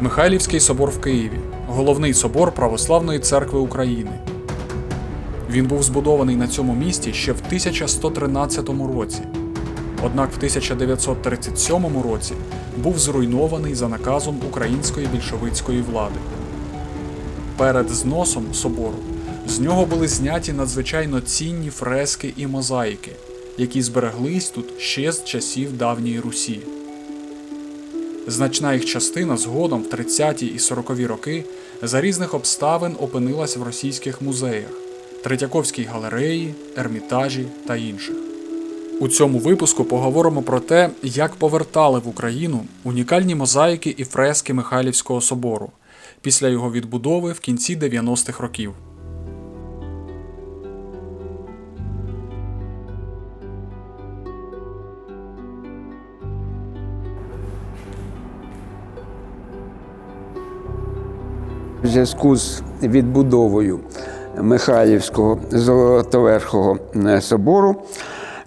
Михайлівський собор в Києві головний собор Православної церкви України. Він був збудований на цьому місці ще в 1113 році. Однак в 1937 році був зруйнований за наказом української більшовицької влади. Перед зносом собору з нього були зняті надзвичайно цінні фрески і мозаїки, які збереглись тут ще з часів давньої Русі. Значна їх частина згодом в 30-ті і 40-ві роки за різних обставин опинилась в російських музеях, Третьяковській галереї, Ермітажі та інших. У цьому випуску поговоримо про те, як повертали в Україну унікальні мозаїки і фрески Михайлівського собору після його відбудови в кінці 90-х років. Зв'язку з відбудовою Михайлівського Золотоверхого е, собору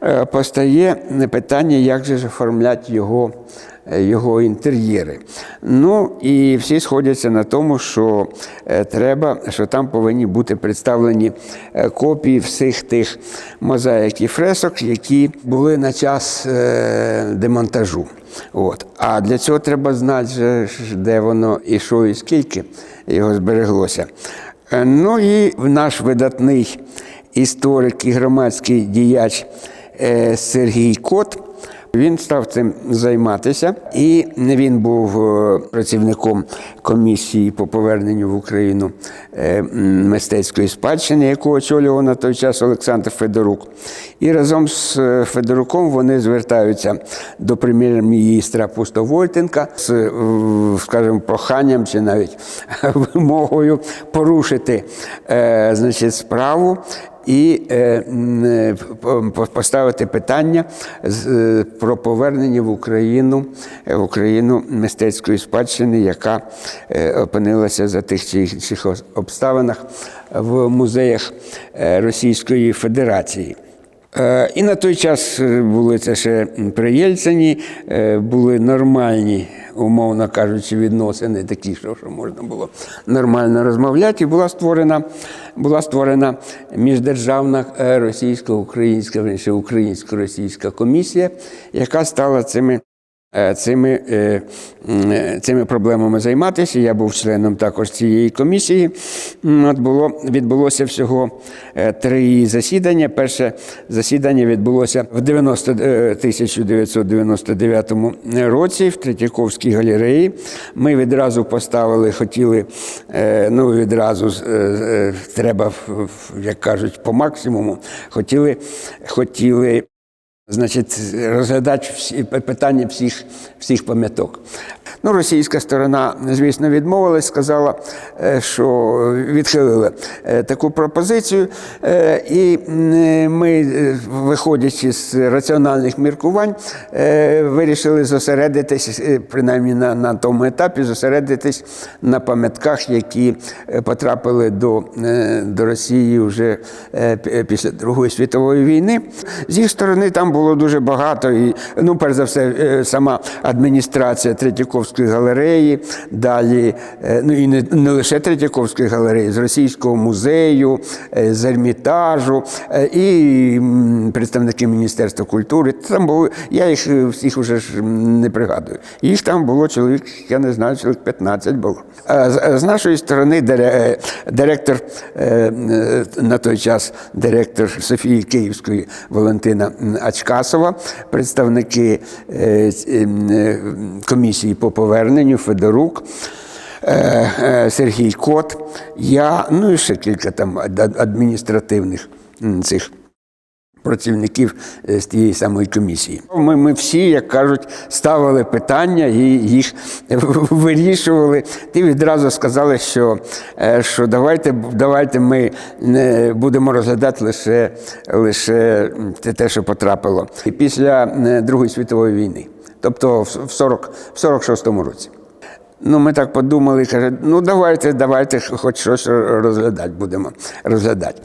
е, постає питання, як же ж оформляти його, е, його інтер'єри. Ну і всі сходяться на тому, що треба, що там повинні бути представлені копії всіх тих мозаїк і фресок, які були на час демонтажу. От. А для цього треба знати, де воно і що, і скільки його збереглося. Е, Ну і наш видатний історик і громадський діяч е, Сергій Кот. Він став цим займатися, і він був е, працівником комісії по поверненню в Україну е, мистецької спадщини, яку очолював на той час Олександр Федорук. І разом з е, Федоруком вони звертаються до прем'єр-міністра Пустовойтенка з, скажімо, проханням чи навіть вимогою порушити значить, справу і е, е, по- поставити питання е, про повернення в Україну, в Україну мистецької спадщини, яка опинилася за тих чи інших обставинах в музеях Російської Федерації. Е, І на той час е, були це ще при Єльцині, е, були нормальні, умовно кажучи, відносини, такі, що, можна було нормально розмовляти. І була створена, була створена міждержавна російсько-українська, українсько-російська комісія, яка стала цими Цими, е, е, цими проблемами займатися. Я був членом також цієї комісії. От було, відбулося всього е, три засідання. Перше засідання відбулося в 90, е, 1999 році в Третьяковській галереї. Ми відразу поставили, хотіли, е, ну відразу е, е, треба, як кажуть, по максимуму, хотіли, хотіли Значить, розглядати всі питання всіх, всіх пам'яток. Ну, російська сторона, звісно, відмовилась, сказала, е, що відхилила е, таку пропозицію. Е, І ми, виходячи з раціональних міркувань, вирішили зосередитись, принаймні на, на тому етапі, зосередитись на пам'ятках, які потрапили до, до Росії вже після Другої світової війни. З їх сторони там було дуже багато. І, ну, перш за все, сама адміністрація Третьяковської галереї, далі, е, ну і не, не лише Третьяковської галереї, з Російського музею, е, з Ермітажу е, і представники Міністерства культури. Там було, я їх всіх вже ж не пригадую. Їх там було чоловік, я не знаю, чоловік 15 було. А з, з нашої сторони директор на той час директор Софії Київської Валентина Ачкасова, представники комісії по поверненню Федорук. е, е, Сергій Кот, я, ну і ще кілька там адміністративних цих працівників е, з тієї самої комісії. Ми, ми всі, як кажуть, ставили питання і їх вирішували. Ти відразу сказали, що, що давайте, давайте ми не будемо розглядати лише, лише те, що потрапило І після Другої світової війни, тобто в 40, в 46-му році. Ну, ми так подумали, каже, ну давайте, давайте хоч щось розглядати будемо розглядати.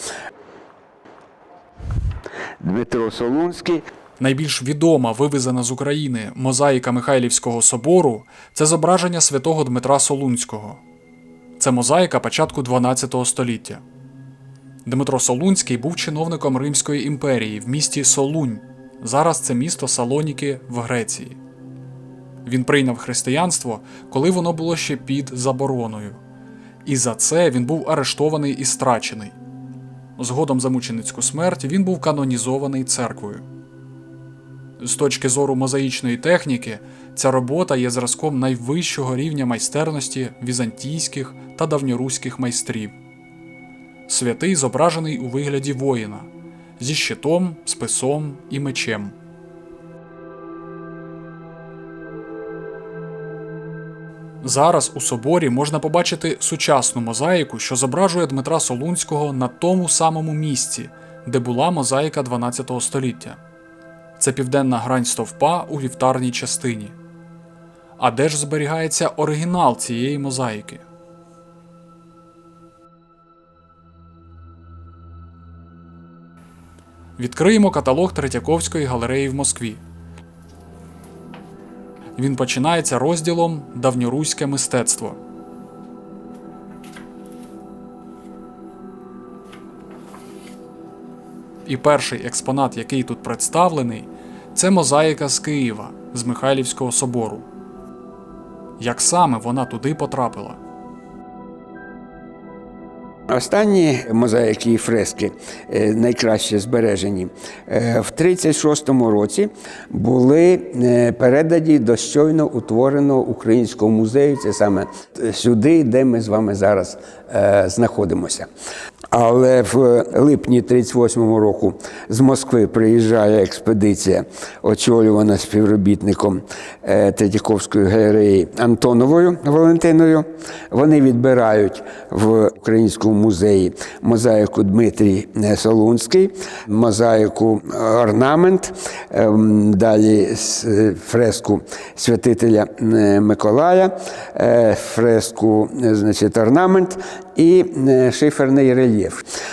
Дмитро Солунський. Найбільш відома вивезена з України мозаїка Михайлівського собору це зображення святого Дмитра Солунського. Це мозаїка початку 12 століття. Дмитро Солунський був чиновником Римської імперії в місті Солунь. Зараз це місто Салоніки в Греції. Він прийняв християнство, коли воно було ще під забороною. І за це він був арештований і страчений. Згодом за мученицьку смерть він був канонізований церквою. З точки зору мозаїчної техніки, ця робота є зразком найвищого рівня майстерності візантійських та давньоруських майстрів. Святий зображений у вигляді воїна зі щитом, списом і мечем. Зараз у соборі можна побачити сучасну мозаїку, що зображує Дмитра Солунського на тому самому місці, де була мозаїка 12 століття. Це південна грань стовпа у вівтарній частині. А де ж зберігається оригінал цієї мозаїки? Відкриємо каталог Третьяковської галереї в Москві. Він починається розділом Давньоруське мистецтво. І перший експонат, який тут представлений, це мозаїка з Києва з Михайлівського собору. Як саме вона туди потрапила? Останні мозаїки і фрески е, найкраще збережені е, в 36-му році були е, передані до щойно утвореного українського музею. Це саме сюди, де ми з вами зараз знаходимося. Але в липні 38-го року з Москви приїжджає експедиція, очолювана співробітником е, Третьяковської галереї Антоновою Валентиною. Вони відбирають в українському музеї мозаїку Дмитрій Солунський, мозаїку орнамент, ем, далі е, фреску святителя е, Миколая, е, фреску, е, значить, орнамент і е, шиферний рельєф.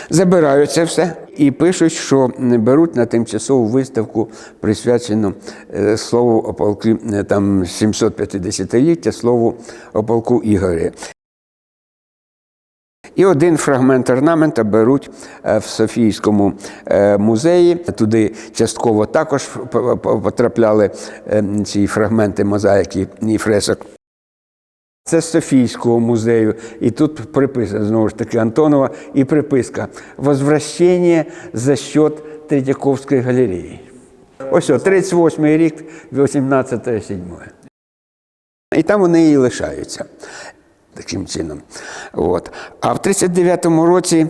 Забирають це все і пишуть, що беруть на тимчасову виставку, присвячену е, слову о полку, е, там 750-ліття слову о полку Ігорі. І один фрагмент орнамента беруть е, в Софійському музеї. Туди частково також потрапляли ці фрагменти мозаїки і фресок. Це з Софійського музею. І тут приписка, знову ж таки, Антонова, і приписка «Возвращення за счет Третьяковської галереї. Ось 38-й рік, 18 сідьмое. І там вони і лишаються таким чином. От. А в 39-му році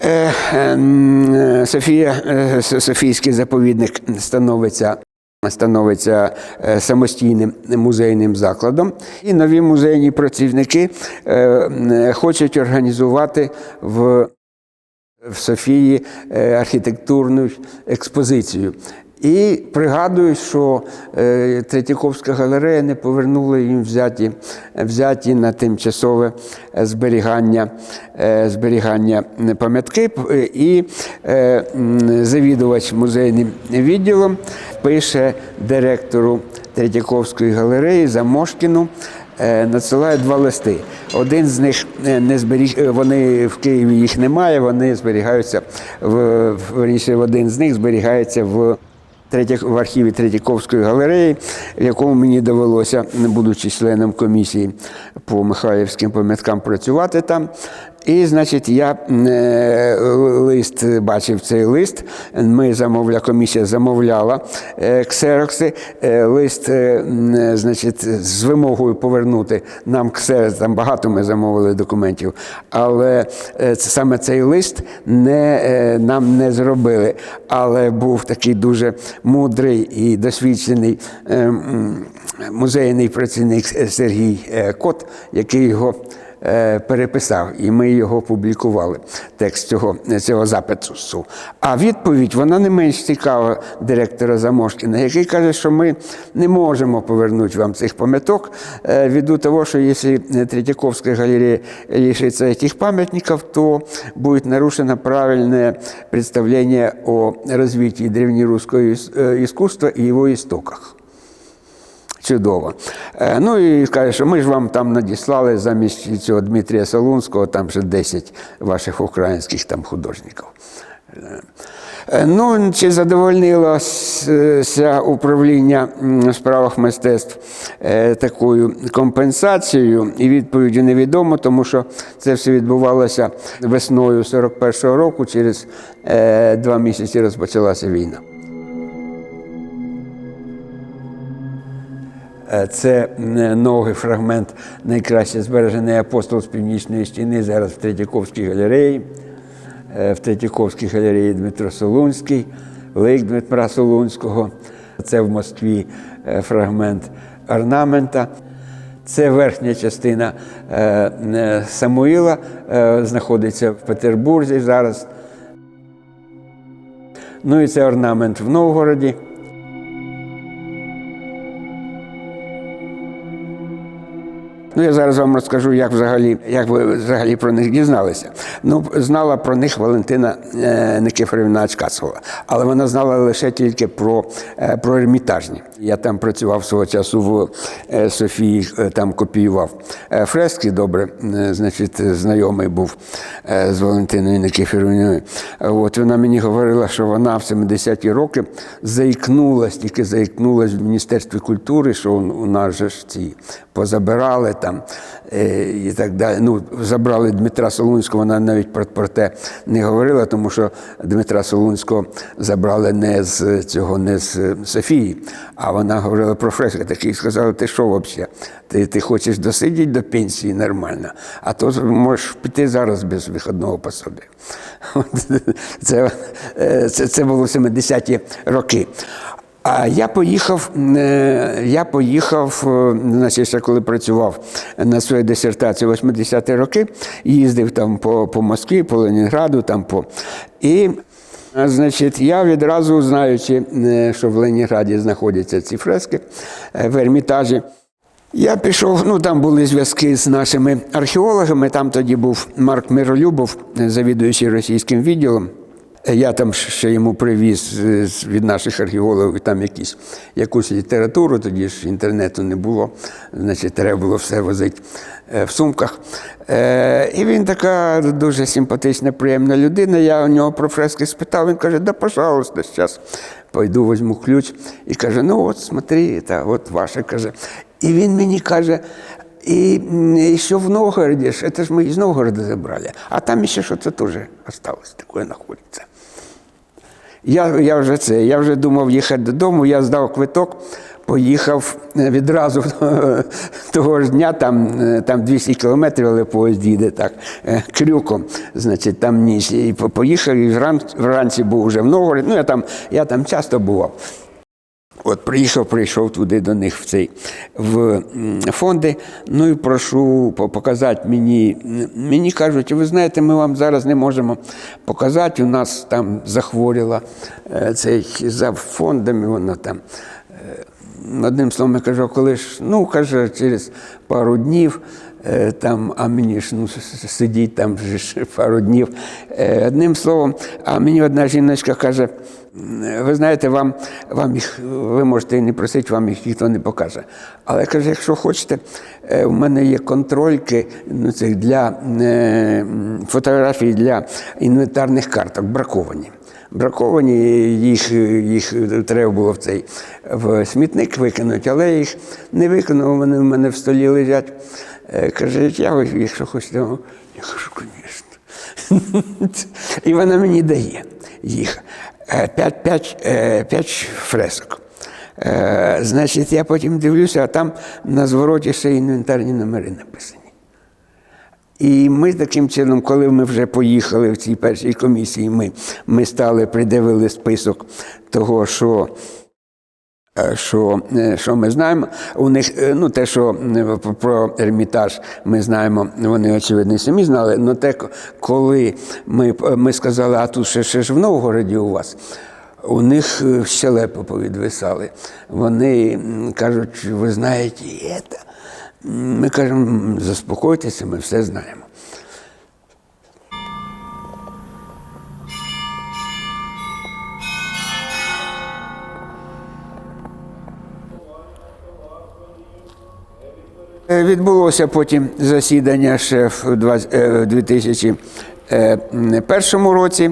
е, е, Софія, е, Софійський заповідник становиться. Становиться е, самостійним музейним закладом, і нові музейні працівники е, е, хочуть організувати в в Софії архітектурну експозицію. І пригадую, що е, Третьяковська галерея не повернула їм взяті, взяті на тимчасове е, зберігання, е, зберігання пам'ятки. І завідувач музейним відділом пише директору Третьяковської галереї Замошкіну, надсилає два листи. Один з них не зберіг, вони в Києві їх немає, вони зберігаються в, в один з них зберігається в. В архіві Третьяковської галереї, в якому мені довелося, будучи членом комісії по Михайлівським пам'яткам, працювати там. І, значить, я е, лист бачив цей лист. Ми замовля, комісія замовляла е, ксерокси. Е, Лист, значить, з вимогою повернути нам ксерокс. Там багато ми замовили документів, але саме цей лист не, нам не зробили. Але був такий дуже мудрий і досвідчений е, музейний працівник Сергій Кот, який його переписав, і ми його публікували, текст цього, цього запису. А відповідь вона не менш цікава директора Замошкіна, який каже, що ми не можемо повернути вам цих пам'яток е, ввиду того, що якщо Третьяковська галерея лишится цих пам'ятників, то буде нарушено правильне представление о развитии древнерусского э, искусства и его истоках. Чудово. Е, Ну і каже, що ми ж вам там надіслали замість цього Дмитрія Солунського, там ще 10 ваших українських там художників. Е, Ну, чи задовольнилося управління в справах мистецтв е, такою компенсацією? І відповіді невідомо, тому що це все відбувалося весною 41-го року, через е, два місяці розпочалася війна. Це новий фрагмент найкраще збережений апостол з північної стіни, зараз в Третьяковській галереї. Е, В Третьяковській галереї Дмитро Солунський, лик Дмитра Солунського. Це в Москві е, фрагмент орнамента. Це верхня частина е, е, Самуїла, е, знаходиться в Петербурзі зараз. Ну і це орнамент в Новгороді. Ну, я зараз вам розкажу, як взагалі, як ви взагалі про них дізналися. Ну, знала про них Валентина е, Никифорівна Ачкасова, але вона знала лише тільки про, е, про ермітажні. Я там працював свого часу в е, Софії, там копіював фрески добре, значить, знайомий був з Валентиною Никифорівною. От вона мені говорила, що вона в 70-ті роки заікнулась, тільки заікнулась в Міністерстві культури, що у нас же ж ці позабирали там е, і так далі. Ну, забрали Дмитра Солунського, вона навіть про, те не говорила, тому що Дмитра Солунського забрали не з цього, не з е, Софії, а вона говорила про фрески. Такий сказали, ти що взагалі? Ти, ти хочеш досидіти до пенсії нормально, а то можеш піти зараз без виходного. От Це, е, це, це було 70-ті роки. А я поїхав, е, я поїхав, е, значить, ще коли працював на своїй дисертації 80-ті роки, їздив там по, по Москві, по Ленінграду, там по. І Значить, я відразу, знаючи, е, що в Ленінграді знаходяться ці фрески е, в Ермітажі, я пішов, ну там були зв'язки з нашими археологами. Там тоді був Марк Миролюбов, е, завідуючий російським відділом. Я там ще йому привіз е, від наших археологів там якісь, якусь літературу, тоді ж інтернету не було, значить, треба було все возити е, в сумках. Е, І він така дуже симпатична, приємна людина. Я у нього про фрески спитав, він каже, да, пожалуйста, зараз пойду візьму ключ. І каже, ну от смотри, та, от ваше каже. І він мені каже, и м, еще в Новгороде, ж, это же мы Новгорода забрали, а там еще что-то тоже осталось, такое находится. Я, я, вже це, я вже думав їхати додому, я здав квиток, поїхав е, відразу того ж дня, там, е, там 200 кілометрів, але поїзд їде так, е, крюком, значить, там ніч. І по- поїхав, і вран- вранці був вже в Новгороді, ну я там, я там часто бував. От приїхав, прийшов туди до них в цей в фонди. Ну і прошу показати мені. Мені кажуть, ви знаєте, ми вам зараз не можемо показати. У нас там захворіла е, цей за фондами. Вона там. е, Одним словом, я кажу, коли ж, ну, каже, через пару днів, там, а мені ж ну, сидіть там вже пару днів. Е, Одним словом, а мені одна жіночка каже, ви знаєте, вам, вам їх, ви можете і не просити, вам їх ніхто не покаже. Але каже, якщо хочете, е, у мене є контрольки ну, цих для е, фотографій для інвентарних карток, браковані. Браковані, їх, їх треба було в цей в смітник викинути, але їх не викинув, вони в мене в столі лежать. Е, Каже, я якщо хочете, я кажу, звісно. І вона мені дає їх. Е, П'ять, п'ять, е, п'ять фресок. Значить, я потім дивлюся, а там на звороті ще інвентарні номери написані. І ми таким чином, коли ми вже поїхали в цій першій комісії, ми, ми стали, придивили список того, що Е, Що, е, що ми знаємо? У них е, ну те, що про Ермітаж ми знаємо, вони очевидно самі знали. але те, коли ми, ми сказали, а тут ще, ще ж в Новгороді у вас. У них щелепи повідвисали. Вони кажуть, ви знаєте, і це. Ми кажемо, заспокойтеся, ми все знаємо. Е, Відбулося потім засідання ще в 20 е, 2001 році.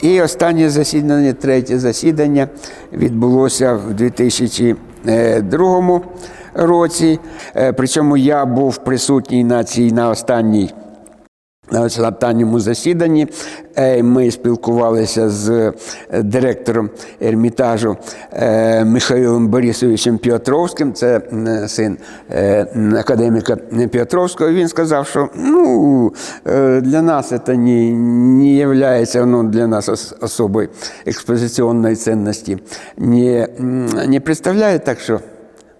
І останнє засідання, третє засідання відбулося в 2002 році. Е, Причому я був присутній на цій на останній на останньому засіданні. Е, ми спілкувалися з е, директором Ермітажу Михайлом Борисовичем Піотровським, це син академіка Піотровського. Він сказав, що ну, для нас це не, не является ну, для нас ос- особой экспозиционной ценности не, не представляет, так що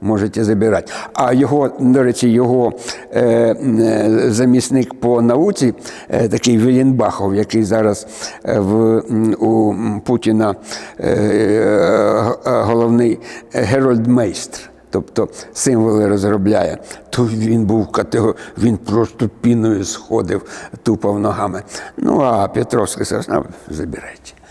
можете забирати. А його, до речі, його е, е, замісник по науці, е, такий Віленбахов, який зараз е, в, у Путіна е, е, головний герольдмейстр. Тобто символи розробляє, то він був катего, він просто піною сходив, тупав ногами. Ну а Петровський сказав, «Ну, забирайте.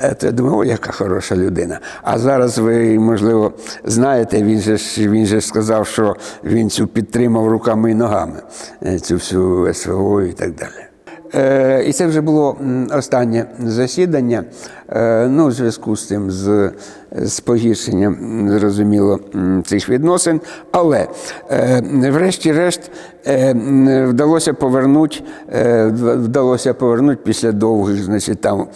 То я думаю, о, яка хороша людина. А зараз ви, можливо, знаєте, він же ж він же сказав, що він цю підтримав руками і ногами, е, цю всю СВО і так далі. Е, і це вже було останнє засідання. Е, ну, в зв'язку з тим, з, з погіршенням, зрозуміло, цих відносин. Але, е, врешті-решт, е, вдалося повернути, е, вдалося повернути після довгих, значить, там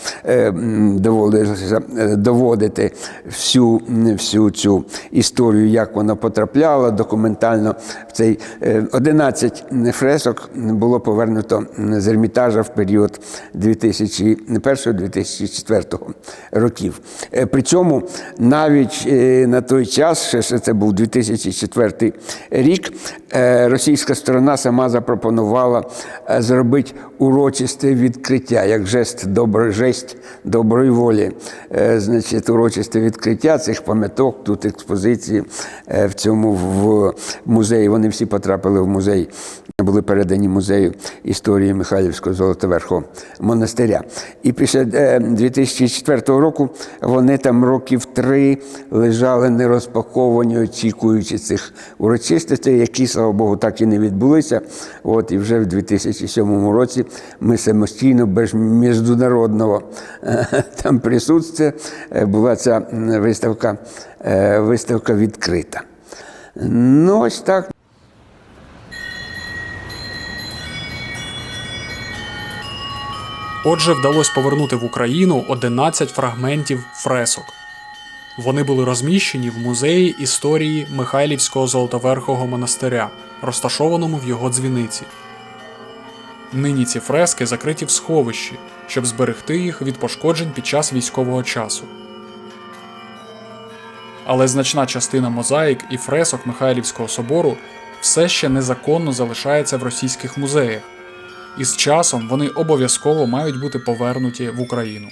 доводилося доводити всю, всю цю історію, як вона потрапляла документально. В цей е, 11 фресок було повернуто з Ермітажа в період 2001-2004 років. Е, Причому навіть е, на той час, ще це був 2004 рік, е, російська сторона сама запропонувала е, зробити урочисте відкриття, як жест доброї жесть доброї волі. Значить, урочисте відкриття цих пам'яток, тут експозиції в цьому в музеї. Вони всі потрапили в музей, були передані музею історії Михайлівського Золотоверхового монастиря. І після е, 2004 року вони там років три лежали нерозпаковані, очікуючи цих урочистостей, які, слава Богу, так і не відбулися. От і вже в 2007 році ми самостійно, без міжнародного е, там присутствия, е, була ця виставка, е, виставка відкрита. Ну, ось так. Отже, вдалося повернути в Україну 11 фрагментів фресок. Вони були розміщені в музеї історії Михайлівського Золотоверхого монастиря, розташованому в його дзвіниці. Нині ці фрески закриті в сховищі, щоб зберегти їх від пошкоджень під час військового часу. Але значна частина мозаїк і фресок Михайлівського собору все ще незаконно залишається в російських музеях і з часом вони обов'язково мають бути повернуті в Україну.